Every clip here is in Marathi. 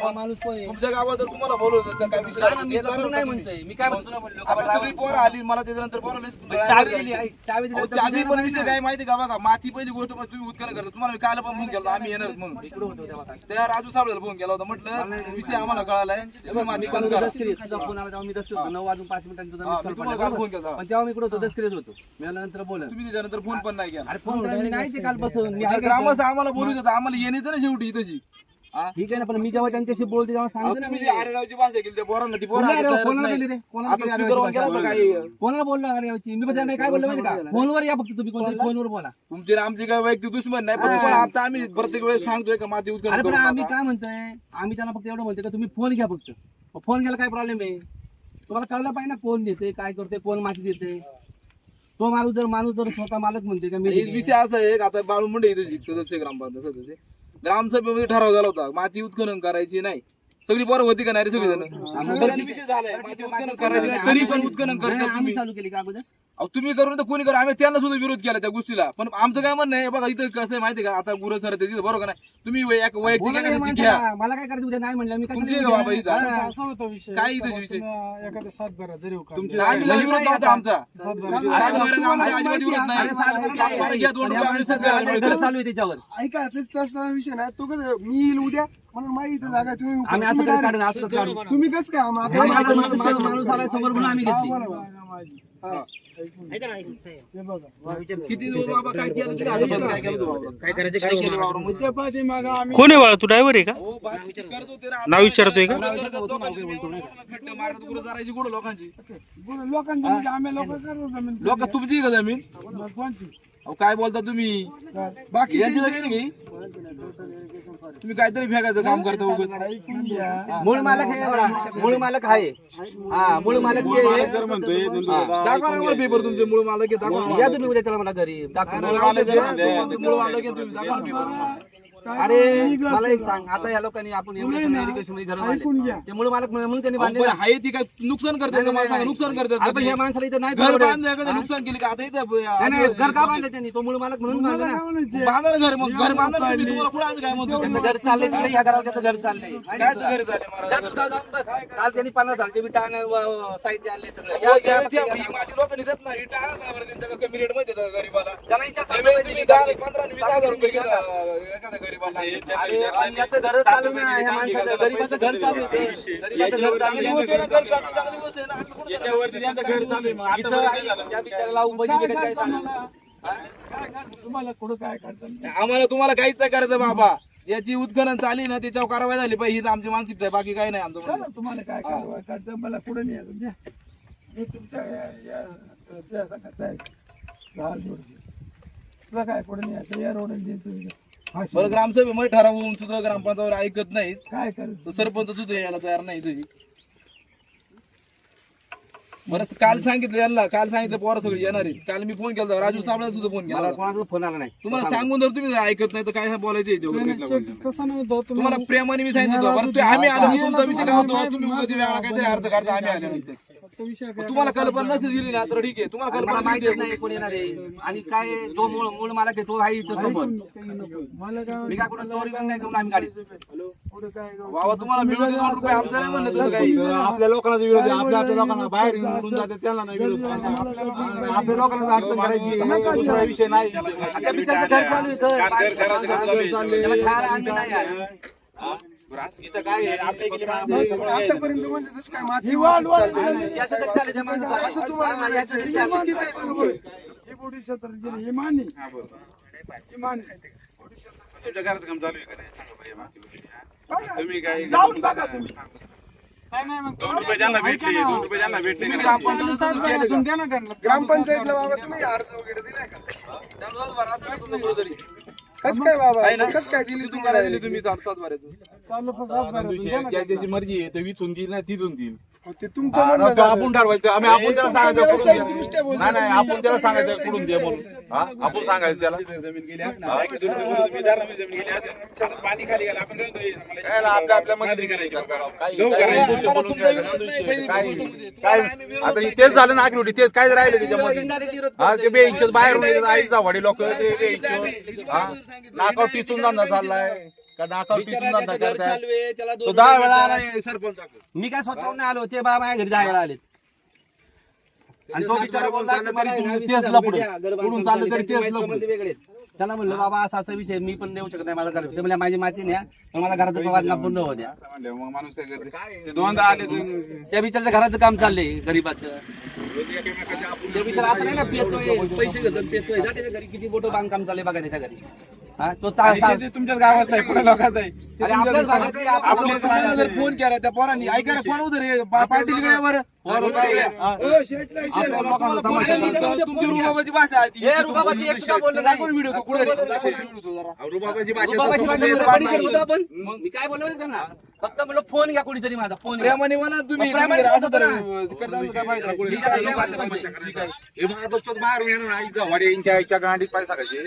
तुमच्या गावात जर तुम्हाला बोलवलं तर काय विषय नाही. म्हणतोय. मी काय म्हणतो आता सगळी पोरं आली मला त्याच्यानंतर चावी दिली ऐक, चावी दिली अहो, तर चावी द्यायला पण विषय. काय माहिती का बघा? माती पहिली गोष्ट म्हणजे तुम्ही उत्खनन करता. तुम्हाला मी काल पण फोन केला आम्ही येणार म्हणून. इकडं होतो तेव्हा काय. त्या राजू साबळेला फोन केला होता. म्हटलं विषय आम्हाला कळालाय. तुम्ही माती करा दसकरी तुझा फोन आला तेव्हा मी दसकरी होतो. नऊ वाजून पाच मिनिटांनी तुझा हा, मिस मी कॉल तुम्हाला पडला, काल फोन? केला. पण तेव्हा मी इकडे होतो? दसकरीत होतो. मी आला नंतर बोल तुम्ही त्याच्यानंतर फोन पण नाही केला. अरे फोन नाही मी. ग्रामस्थ आम्हाला बोलू देतात. आम्हाला येण्याचं ना शेवटी तशी? ठीक आहे ना पण मी जेव्हा त्यांच्याशी बोलते तेव्हा सांगतो ना मी. जी आरेरावची भाषा केली त्या पोरांना ती पोरं कोणाला आता रे? तयारच कोणाला नाही. केली रे? कोणाला आता केली स्पीकर आरेरावची गेला होता भाषा? काही कोणाला बोललो अरे याची मी पण त्यांना काय बोललो माहिती का फोनवर या फक्त तुम्ही कोणत्या फोनवर बोला तुमची आणि आमची काय वैयक्तिक दुश्मन नाही पण तुम्हाला आता आम्ही प्रत्येक वेळेस सांगतोय का माती उत्खनन अरे पण करू आम्ही नका. काय म्हणतोय आम्ही त्यांना फक्त एवढं म्हणतोय का तुम्ही फोन घ्या फक्त फोन घ्यायला काय प्रॉब्लेम आहे तुम्हाला कळलं पाहिजे ना कोण देते काय करते कोण माती देते तो माणूस जर माणूस जर स्वतः मालक म्हणते का मी हे विषय असा आहे का आता बाळू मुंडे इथे सदस्य ग्रामपंचायत सदस्य ग्रामसभेमध्ये ठराव झाला होता माती उत्खनन करायची नाही. सगळी बरं होती का नाही रे सगळी जण विषय झालाय माती उत्खनन करायची नाही तरी पण उत्खनन करतात तुम्ही. चालू केली का अगोदर? अहो, तुम्ही करून तर कोणी करू आम्ही त्यांना सुद्धा विरोध केला त्या गोष्टीला पण आमचं काय म्हणणं आहे बघा इथं कसं आहे माहिती आहे का आता गुरु सर तिथं बरोबर का नाही तुम्ही वै- एक वैयक्तिक बोला ना या एखाद्याची घ्या माणसाला. मला काय करायचं उद्या नाही म्हणलं मी तुमची कशाला आहे का बाबा इथं? हा. असा होता विषय काय इथं एखाद्या आम्ही विरोध नव्हता. आमचा अजिबात विरोध नाही घ्या, दोन रुपये आम्ही सगळं चालू आहे त्याच्यावर ऐका तेच तसा विषय नाही तो कसं मी येईल उद्या म्हणून माझी इथं जागा आहे, तुम्ही आम्ही असं तुम्ही कसं direct- काढून असं काढून तुम्ही कसं काय आम्हा- हा, माणूस- आलाय समोर म्हणून आम्ही हा, घेतली बरोबर. हा. हे बघा. किती दिवस बाबा काय केलं तरी काय केलं तू वावरात? काय केलं वावरामध्ये? त्या पाठीमागं आम्ही कोण आहे बाळा? तू ड्रायव्हर आहे का? हो, बातचीत करत होते रे. नाव विचारतोय का? लोकांची एवढं खड्डे मारत गुरं चरायची कुठं लोकांची बोला, लोकांची म्हणजे आम्ही लोक करतो जमीन लोक तुमची. का जमीन? अहो काय बोलता तुम्ही? बाकी यांची जमीन आहे की? तुम्ही काहीतरी फेकायचं काम करता उगाच. मूळ मालक आहे मूळ मालक आहे हा मूळ मालक ते आहे. हा. दाखवा ना मला पेपर तुमचे मूळ मालक आहे, दाखवा. या तुम्ही उद्या त्याला मला घरी दाखवा. नाही, राहू दे, ते मूळ मालक आहे तुम्ही, दाखवा ना पेपर. अरे मला एक सांग. आता या लोकांनी आपण एवढे एज्युकेशनमध्ये घर बांधले. ते मूळ मालक म्हणून त्यांनी बांधले. आहे. ती काय नुकसान करते का? मला सांगा, नुकसान करतात अरे का? पण ते? ह्या माणसाला इथं नाही घर. बांधलं का? नुकसान केली का? आता इथं घर का बांधलं त्यांनी? तो मूळ मालक म्हणून बांधलं. ना बांधा घर मग. घर बांधा ना तुम्ही तुम्हाला कुठं आम्ही काय म्हणतो त्याचं घर चाललंय तिकडे या घरावर त्याचं घर चाललंय. काय घरी. काल त्यांनी पन्नास हजारचे विटा साहित्य आणले सगळं. हो, ही माझी लोकांनी देत नाही त्यांच्या कमी रेटमध्ये गरीबाला. त्यांना इच्छा? पंधरा आणि वीस हजार रुपये घर चालू नाही माणसाचं गरीबाचं घर चालू आम्हाला तुम्हाला काहीच नाही करायचं बाबा. याची उत्खनन चाली ना त्याच्यावर कारवाई झाली पाहिजे. ही तर आमची मानसिकता आहे बाकी काही नाही आमचं. तुम्हाला काय कारवाई करतं? मला पुढे नाही द्या. मी तुमच्या आहे. तुला काय पुढे नाही या रोड बरं ग्रामसभेमध्ये ठराव होऊन सुद्धा ग्रामपंचायतीवर ऐकत नाहीत. काय करायचं तर सरपंच सुद्धा यायला तयार नाही तुझी बरं काल सांगितलं यांना. काल सांगितलं पोरं सगळी येणार आहेत. काल मी फोन केला राजू साबळा सुद्धा फोन केला मला होता. कोणाचा फोन आला नाही. तुम्हाला सांगून जर तुम्ही ऐकत नाही तर काय बोलायचं याच्यावर? तसं नव्हतं तुम्हाला प्रेमाने मी सांगितलं होतं. बरं ते आम्ही आलो तुमचा विषय काय होतो तुम्ही उगाच वेगळा काहीतरी अर्थ काढता. आम्ही आल्यानंतर. तुम्हाला कल्पना नसेल दिली ना तर ठीक आहे. तुम्हाला मला कल्पना माहितीच नाही कोण येणार आहे. आणि काय जो मूळ मूळ मालक आहे तो आहे इथं सोबत मला काय मी काय कुठं चोरी बिरी नाही करून आम्ही गाडीत. काय बाबा तुम्हाला मिळून दे दोन रुपये आमचं नाही म्हणलं तसं काही. आपल्या लोकांना विरोध आहे आपल्या आपल्या लोकांना बाहेर निवडून जाते त्यांना नाही विरोध आहे. आपल्या लोकांना अडचण करायची. हे दुसरा विषय नाही. आता बिचाराचं घर चालू आहे घर. त्याला खायला अन्न नाही आहे. आतापर्यंत म्हणजे तसं काय माती. असं तुम्हाला तुमच्या घराचं काम चालू आहे का नाही? सांगा हा? तुम्ही काय लावून बघा तुम्ही. ग्रामपंचायतला बाबा तुम्ही अर्ज वगैरे दिलाय का? कसं काय बाबा आहे ना? कसं काय दिली करायला दिली तुम्ही सात सात बाऱ्यातून. चालू पण सात बारा ज्याची मर्जी आहे ते विचून देईल नाही तिथून देईल ते तुमचं हा, म्हणणं झालं. आपण ठरवायचं आम्ही आपण त्याला सांगायचं. बोलतो नाही नाही तुम्ही. आपण त्याला सांगायचं कुठून दे म्हणून हा आपण सांगायचं त्याला जमीन गेली. एक दोन दारामध्ये जमीन गेली. आता पाणी खाली गेलं आपण रडतो, मला काय ना, आपल्या आपल्या मध्ये काहीतरी करायचं. काही- गहू काही करायचं. गोष्टी आम्हाला बोलून तुमचा घ्यायच्या, विरोध नाही, पहिली काही- गोष्ट. काय तुम्हाला आम्ही विरोध आता. तेच झालं ना आखरी तेच काय राहिले त्याच्यामध्ये हा. ते बेंच बाहेर आईचा वाडी लोक ते हा नाकावर टिचून धंदा चाललाय का नाकावर बिचारा टिकून धंदा त्याचं घर करताय? चालू आहे, त्याला तो दोन दहा रुपये वेळा देतात. आला सरपंच मी काय स्वतःहून आलो ते बा माझ्या घरी दहा वेळा आलेत. आणि तो बिचारा मला तरी तुम्ही तेच चाललं. तरी तेच वेगळे. त्याला म्हणलं बाबा असा असा विषय मी पण देऊ शकत नाही माझा घर ते म्हणजे माझी माती न्या पण मला घराचं प्रवास ना पूर्ण होऊ द्या. मग माणूस काय करते? ते दोनदा आले ते- त्या बिचारच्या घराचं काम चाललंय गरीबाचं. ते बिचारा असं नाही ना पेतोय पैसे घेतो पेतोय जा त्याच्या घरी किती मोठं बांधकाम चाललंय बघा त्याच्या घरी. हा तो चा- आणि चा- ते- ते तुमच्याच गावात आहे पुढे लोकात आहे ते अरे आपल्याच भागात आहे, आपल्या. जर फोन केला त्या पोरांनी ऐका ना कोण? पा- पाटील हो, रुबाबाची भाषा आहे ती. हे व्हिडिओ तो? कुठे रे? रुबाबाची भाषा म्हणजे मी काय बोललो माहिती त्यांना? फक्त म्हणलं फोन घ्या कोणीतरी माझा फोन घ्या. प्रेमाने म्हणा तुम्ही असं तर करता असं काय ठीक आहे. हे महाराष्ट्रात बाहेर येणार आईचा वाडे यांच्या आईच्या गांडीत पैसा कसे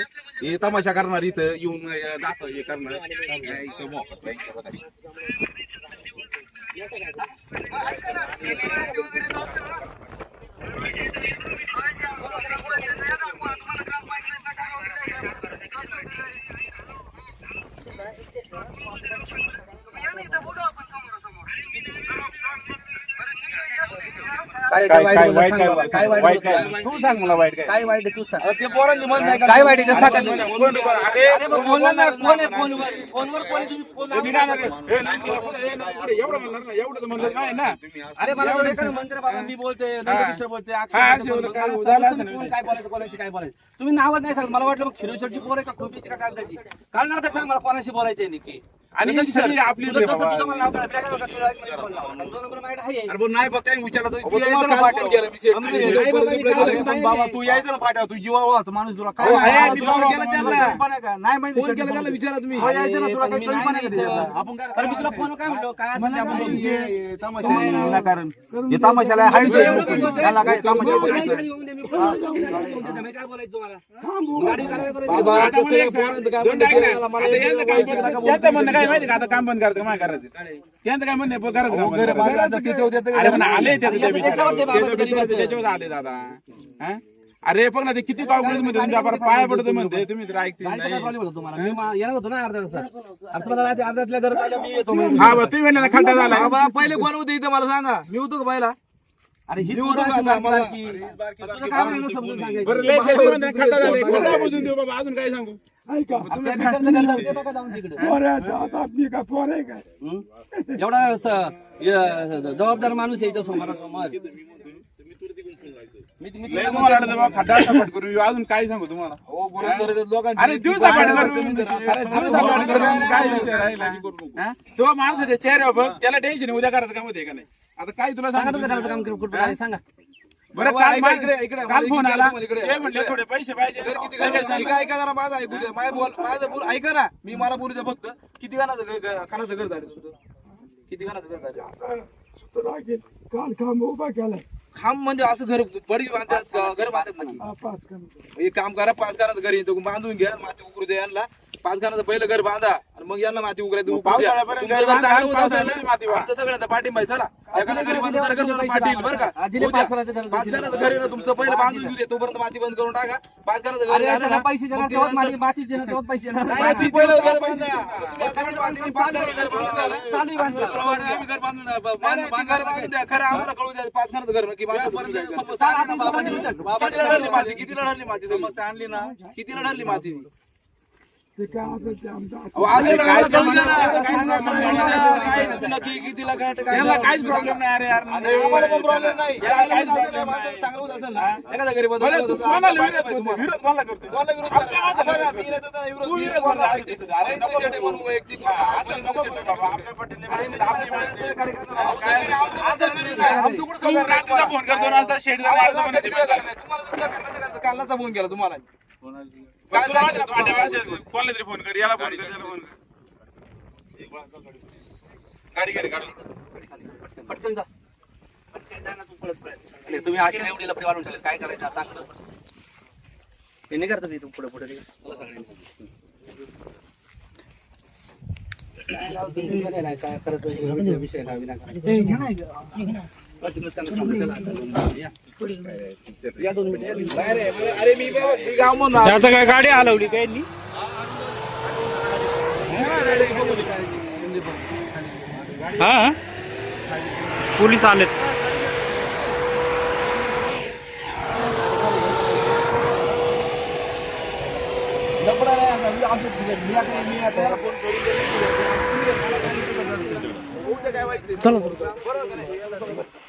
हे तमाशा करणार इथं येऊन दाखव हे करणार. काय काय वाईट काय वाईट सांग सांग मला वाईट काय काय वाईट आहे तू सांग आता ते पोरांची मन नाही का? काय वाईट आहे ते सांगा तुम्ही. फोन कर. अरे, अरे मग फोनवर ना फोन आहे फोनवर फोनवर कोण आहे तुम्ही मी म्हणणार? नाही म्हणणार, पुढे, नाही पुढे. एवढं म्हणणार ना एवढं तर म्हणलं नाही ना अरे मला एखादं मंत्र बाबा मी बोलतोय नंदकिशोर बोलतोय अक्षय हा, बोलतोय, अक्षय बोलतोय, मला उदाहरण सांगा असं तुम्ही नाही. कोण काय बोलायचं कोणाशी काय बोलायचं तुम्ही नावच नाही सांगत मला वाटलं मग खिरोशरची पोर आहे का खोबीची का कागदाची काढणार का सांग मला कोणाशी बोलायचं आहे नक्की आणि सगळी आपली तुझं रे तसं बाबा. तुझं मला नाव कळलं. तुला काय वाटतं? तुला एक मिनिट बोलला. आणि दोन नंबर माझ्याकडे आहे. अरे पण नाही बघ त्यांनी विचारलं तर अहो, तू यायचं तुम्हाला ना काल फाट्यावर. फोन केला मी शेठ. आम्ही तुम्ही नाही बाबा, मी काय अरे बोलतो, पण बाबा तू यायचं ना फाट्यावर तू जीवाचा माणूस तुला काय अहो, आहे, माहिती? मी तुला फोन केला तुला त्यांना. कल्पना आहे का? नाही माहिती फोन केला शेवटी त्याला फोन. विचारा तुम्ही हो, यायचं ना तुला पण काही मी कल्पना नाही आहे का इथं. त्याच्यात? आपण काय अरे मी तुला फोन काय म्हणलो काय असेल ते आपण नाही, बोलू. हे तमाशा आहे ना विनाकारण. हे तमाशाला. त्याला काय तमाशा हो, आहे? नाही, येऊन दे, मी फोन लावून दे, येऊन दे, मी काय बोलायचं तुम्हाला गाडी कारवाई. बाबा, आता. पोरांचं दोन मला आता यांचं नका बोलू. त्यांचं म्हणणं काय माहिती का आता काम बंद करायचं काय करायचं त्यांचं काय म्हणणं आहे, करायचं काम बंद अरे पण आले त्याचं ते याचं त्याच्यावर ते बिचारं. बाबा त्याचं गरीबाचं. त्याच्यावर आले दादा हा? अरे पण ना ते किती कॉन्फिडन्समध्ये तुमच्या आपण पाया पडतो म्हणते तुम्ही तर ऐकते गाडीचा काय नाही प्रॉब्लेम होता तुम्हाला मी मा- येणार होतो ना अर्ध्या तासात आता तुम्हाला रात्री अर्ध्यातल्या घरात आलं, मी येतो म्हणून. हा बा तुम्ही म्हणले ना खड्डा झाला बाबा पहिले कोण होते इथं मला सांगा मी होतो का पहिला अरे ही आता? मला-. तुला काय म्हणलं समजून सांगायचं? बरं लय ते म्हणते ना खड्डा झाला कोण नाही बुजून देऊ बाबा अजून काय सांगू ऐका आपल्या बिचारचं घर जाऊ दे बघा जाऊन तिकडे पोऱ्याचं आता मी काय पोर आहे काय हं? एवढा स- य- जबाबदार माणूस आहे इथं समोरासमोर लय तुम्हाला खड्डा अजून काय सांगू तुम्हाला? हो बरोबर आहे, लोकांची अरे दिवसा पाठ करू अरे दिवसा पाठ करू काय विषय राहिला? हा? तो माणसाच्या चेहऱ्यावर बघ त्याला टेन्शन उद्या करायचं काम होते का नाही? आता काय तुला सांगा तुमच्या घराचं काम कुठं कुठं आहे? सांगा. बरं बाबा, काल ऐका मा- इकडे, इकडे. काल मला फोन इकडे आला. तुम्हाला इकडे. ते म्हणले थोडे पैसे पाहिजे. घर किती काय घराचं- सांगा? ऐका ऐका जरा माझं ऐकू द्या. माझं बोल माझं बोल ऐका ना. मी मला बोलू द्या फक्त. किती घराचं घर घर- खानाचं घर झालं तुमचं? किती घराचं घर झालं. काल काम उभा केलाय. खांब म्हणजे असं घर बडी बांधतात? घर बांधतात ना हा, पाच काम करा पाच घराचं घर येतो बांधून घ्या माती उकरू द्या यांना. पाच घराचं पहिलं घर बांधा आणि मग यांना माती. पावसाळ्यापर्यंत तुमचं घर बांधा, माती वाढ. सगळ्यांचा पाठिंबा आहे. चला बरं का उद्या पाच घराचं घर, पाच दिले. घराचं घर आहे ना तुमचं पहिलं बांधून घेऊ दे तोपर्यंत माती बंद करून टाका पाच घराचं घर अरे झालं त्याला ना, पैसे देणार मग ते तेव्हाच नंतर- माझी माती देणार तेव्हाच पैसे देणार नाही, नाही, ती पहिलं घर बांधा आता तुम्ही आता घर बांधली, पाच घराचं घर बांधून आला. चालू आहे बांधलं. आम्ही घर बांधून नाही, नाही, ती घर बांधून द्या खरं आम्हाला कळू द्या पाच घराचं घर नक्की बांधा तुम्ही जायचं. समस्या आणली ना बाबांनी. किती लढली माती किती लढली माती सगळी? समस्या आणली ना किती लढली माती ते काय असेल ते आमचं काहीच. प्रॉब्लेम नाही अरे यार बरं, तू कोणाला विरोध करतो? विरोध कोणाला करतो. आपल्या तू विरोध कोणाला करतो. अरे, नको असं नको बोलू बाबा आपल्या माणसं माणसं. तू? फोन करतो ना आता शेड आम्हाला सहकार्य किती वेळा करणार? तुम्हाला जर सहकार्य नाही करायचं, कालचा फोन केला तुम्हाला? कोणाला तरी फोन कर याला फोन कर. याला फोन कर. गाडी गाडी. पटकन जा. पटकन जा ना तू पळत पळत. अरे, तुम्ही अशी एवढी लपडी वाढून ठेवली काय करायचं आता? सांग ना. हे नाही करतात तू पुढे पुढे मला सगळ्यांनी काय करत विषय ना नाही काय गाडी हलवली काय हा. पोलीस आलेत. चला.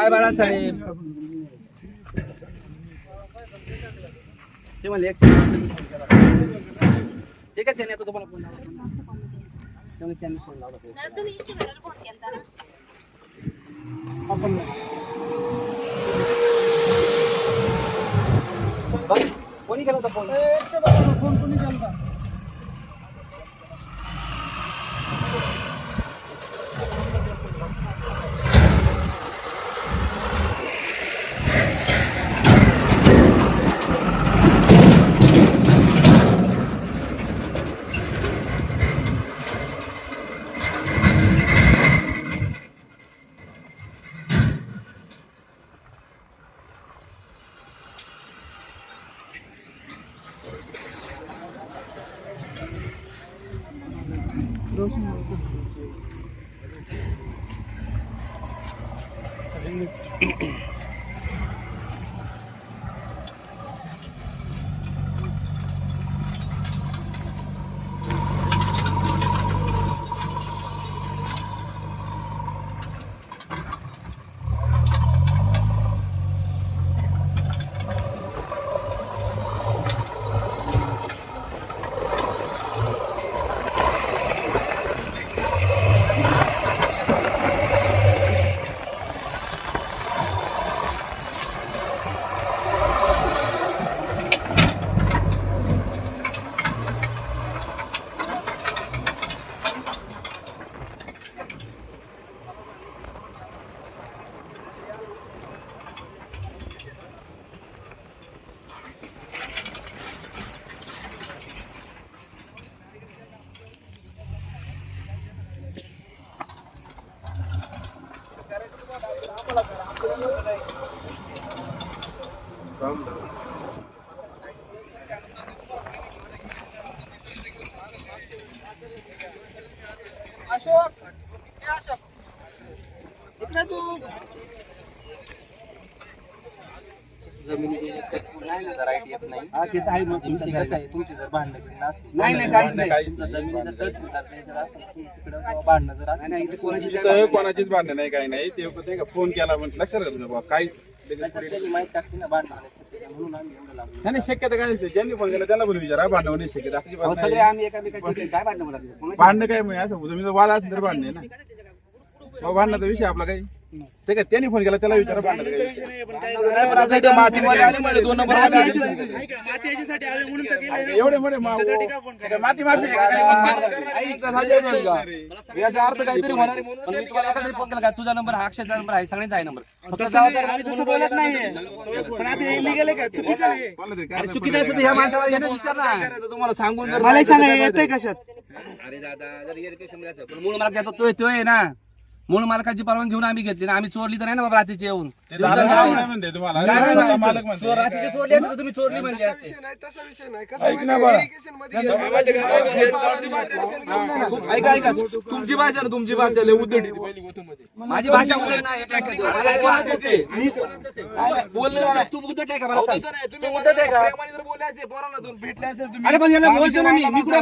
काय बाळासाहेब? ते म्हणले एक ठीक आहे त्याने आता तुम्हाला फोन लावला. त्यामुळे त्यांनी फोन लावला. ते. दादा, तुम्ही इथे भरायला फोन केलता ना? बरं, कोणी केला होता फोन? तू. नाही ना जर आयटी येत नाही. हा ते तर आहे मग विषय काय आहे, तुमची जर भांडणं केली नसतील नाही नाही काहीच नाही. तुमचं जमिनी जर तहसीलदार नाही जर असेल, तुमच्याकडे जेव्हा भांडणं जर नाही, नाही, इथे कोणाची तिथं कोणाचीच भांडण नाही काही नाही. ते नाही का फोन केला म्हणजे लक्षात घालू नका तर त्यांनी माहिती टाकते ना भांडणं होण्याची शक्यता आहे, म्हणून आम्ही एवढं लागलो. नाही नाही, शक्यता काय नसते. ज्यांनी फोन केला त्याला बोलू विचारा भांडण होण्याची शक्यता. अजिबात अहो, नाही. एकामेकाची काय भांडणं काय म्हणजे असं जमीन वाला असेल तर भांडणे ना. मग भांडणाचा विषय आपला काही ते काय त्यांनी फोन केला त्याला विचारा भांडणाचा विषय आले. एवढे मोठे मा- काय माती माफी आहे का? काय? याचा अर्थ काहीतरी होणार आहे म्हणून पण मी तुम्हाला एखादा फोन केला का तुझा नंबर हा अक्षयचा नंबर आहे सगळ्यांचा आहे नंबर फक्त बोलत नाही बोललं तरी काय अरे चुकीचं असतं तर ह्या माणसाला येणं विचार ना करायचं तुम्हाला सांगून मला सांगा येतंय कशात अरे दादा जर इरिटेशन मिळायचं पण मूळ मालक त्याचा तो तो आहे ना मूळ मालकाची परवानगी घेऊन आम्ही घेतली ना. आम्ही चोरली तर नाही ना बाबा रात्रीची येऊन. रात्रीची चोरली असते तर तुम्ही चोरली म्हणजे. ऐक तुमची भाषा ना तुमची भाषा लय उद्धट पहिली गोष्ट माझी भाषा उद्धट नाही, आहे. बोललं नाही. तू उद्धट आहे का मला सांग? तुम्ही उद्धट आहे का? प्रेमाने जर बोलायचे पोरांना तुम्ही भेटले असते तुम्ही अरे पण याला आम्ही बोलतो ना मी. कुठे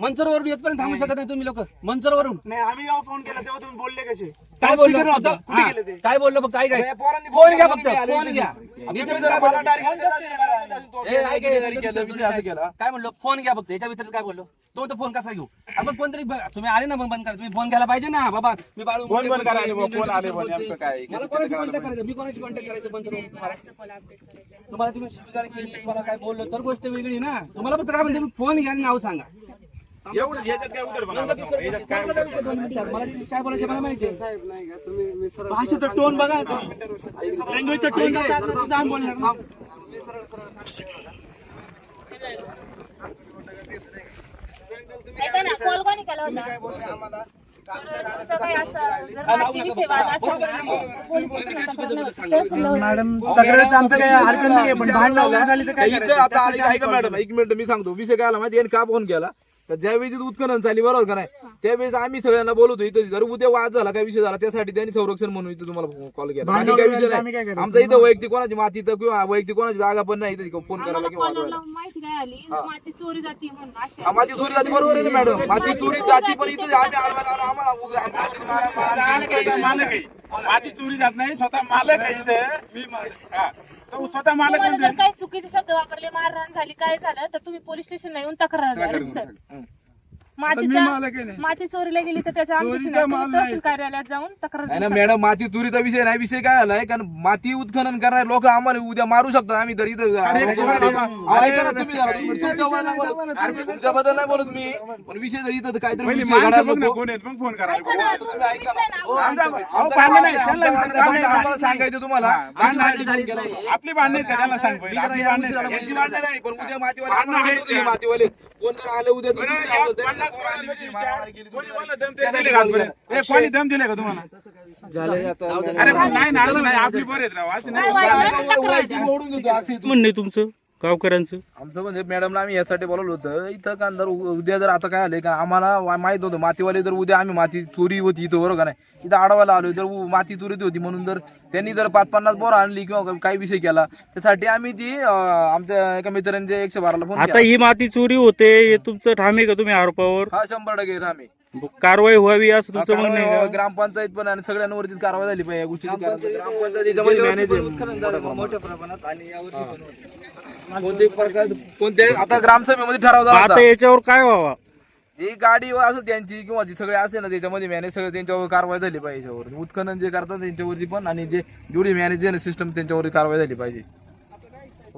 मनसरवरून येतपर्यंत थांबू शकत नाही तुम्ही लोक. मनसरवरून नाही आम्ही फोन केला तेव्हा तुम्ही बोलले काय बोललो हा, काय बोललो फक्त? काय काय फोन घ्या फक्त. फोन घ्या. याच्या व्यतिरिक्त काय बोललो? ए, ऐक, ऐक, ऐक, ऐक, विषय असं केला. काय म्हणलो? फोन घ्या फक्त. याच्या व्यतिरिक्त काय बोललो? तो तर फोन कसा घेऊ? आपण कोणतरी ब- तुम्ही आले ना मग बंद करा. तुम्ही फोन घ्यायला पाहिजे ना? बाबा मी बाळू फोन बंद फोन आले काय मला कोणाशी कॉन्टॅक्ट करायचं? मी कोणाशी कॉन्टॅक्ट करायचं बंद करून तुम्हाला तुम्हाला तुम्ही शिकायला केली तुम्हाला काय बोललो तर गोष्ट वेगळी ना. तुम्हाला फक्त काय म्हणते फोन घ्या आणि नाव सांगा. एवढं याच्यात काय उतर बघा. बोलायचं मला माहिती आहे. भाषेचा टोन बघा लँग्वेजचा टोन कसा असणार ते सांग बोलणार ऐका ना कॉल कोणी केला होता? तुमचं काही असं जर माहितीविषयी वाद असेल ना, पोलीस स्टेशनला तक्रार नव्हती. तेच म्हणलं. मॅडम तक्रारीचं आमचं काही हरकत नाहीये पण भांडण झाली तर काय इथं करायचं? आता आलं ऐका मॅडम. एक मिनिट मी सांगतो. विषय काय आला माहिती आहे? का फोन केला? तर ज्यावेळी तिथं उत्खनन चालली बरोबर का नाही? त्यावेळेस आम्ही सगळ्यांना बोलवतो इथं जर उद्या वाद झाला काय विषय झाला त्यासाठी त्यांनी संरक्षण म्हणून इथं तुम्हाला कॉल केला. बाकी काय विषय आम्ही काय नाही? आमचा इथं वैयक्तिक कोणाची माती तर किंवा वैयक्तिक कोणाची जागा पण नाही इथं फोन करायला किंवा कॉलर वाजवायला. लावून माहिती काय आली माती चोरी जाते म्हणून अशी हा, माती चोरी जाती बरोबर आहे ना मॅडम माती चोरी जाती पण इथं आम्ही आडवायला आलो आम्हाला उगा- आमच्यावरती मारा- मारा- स्वतः मालक आहे. माती चोरी जात नाही स्वतः मालक आहे इथे. हा. तो स्वतः मालक तुम्हाला म्हणजे काही चुकीचे शब्द वापरले मारहाण झाली काय झालं तर तुम्ही पोलीस स्टेशनला येऊन तक्रार द्या मातीचा. माती चोरीला गेली तर त्याच्या तहसील कार्यालयात जाऊन तक्रार नाही ना. मॅडम माती चोरीचा विषय नाही विषय काय झालाय कारण माती उत्खनन करणारे लोक आम्हाला उद्या मारू शकतात आम्ही तर इथं ऐका ना तुम्ही जरा, तुम्ही तुमच्याबद्दल नाही बोलत. तुमच्याबद्दल नाही बोलत मी पण विषय जर इथं काहीतरी पहिली विषय माणसं घडायला बघ ना नको. कोण आहेत मग फोन ऐका करायला ना, तुम्ही ऐका ना. दिसतंय ना, अहो, आमचं- भांडण नाही, आमचं- त्यांना आमचं- विचारा, आमचं- भांडण आम्हाला सांगायचं तुम्हाला. आपली भांडण आहेत का त्याला सांग पहिले आपली भांडण आहेत का? याची भांडण नाही पण उद्या मातीवाले आम्हाला माहिती होतं हे मातीवाले कोण जर आले उद्या तुम्ही आलो, विषयी मारामारी केली दम दिले का तुम्हाला अरे पण नाही ना असं नाही आपली बरं आहेत राव असं नाही तक्रार अक्षय तू. म्हणणं आहे तुमचं गावकऱ्यांचं? आमचं म्हणजे मॅडमला आम्ही यासाठी बोलवलं होतं. इथं का जर उ- उद्या जर आता काय आलंय कारण आम्हाला वा- माहीत होतं मातीवाले जर उद्या आम्ही माती चोरी होती इथं बरोबर का नाही? इथं अडवायला आलो जर उ- माती चोरी होती म्हणून जर त्यांनी जर पाच पन्नास बोर आणली किंवा काही विषय केला त्यासाठी आम्ही ती अं, आमच्या एका मित्रांनी एकशे बाराला फोन आता केला. ही माती चोरी होते हे तुमचं ठाम आहे का तुम्ही आरोपावर? हा शंभर टक्के आम्ही कारवाई व्हावी असं तुमचं म्हणणं आहे कारवाई- का? ग्रामपंचायत पण आणि सगळ्यांवरती कारवाई झाली पाहिजे या प्रमाणात पण कोणत्याही प्रकार आता ग्रामसभेमध्ये ठराव झाला होता. याच्यावर काय व्हावा? ही गाडी असं त्यांची किंवा जी सगळे असेल ना त्याच्यामध्ये मॅनेज सगळं त्यांच्यावर कारवाई झाली पाहिजे याच्यावर. उत्खनन जे करतात त्यांच्यावरती पण आणि जे जेवढी मॅनेज सिस्टम त्यांच्यावरती कारवाई झाली पाहिजे.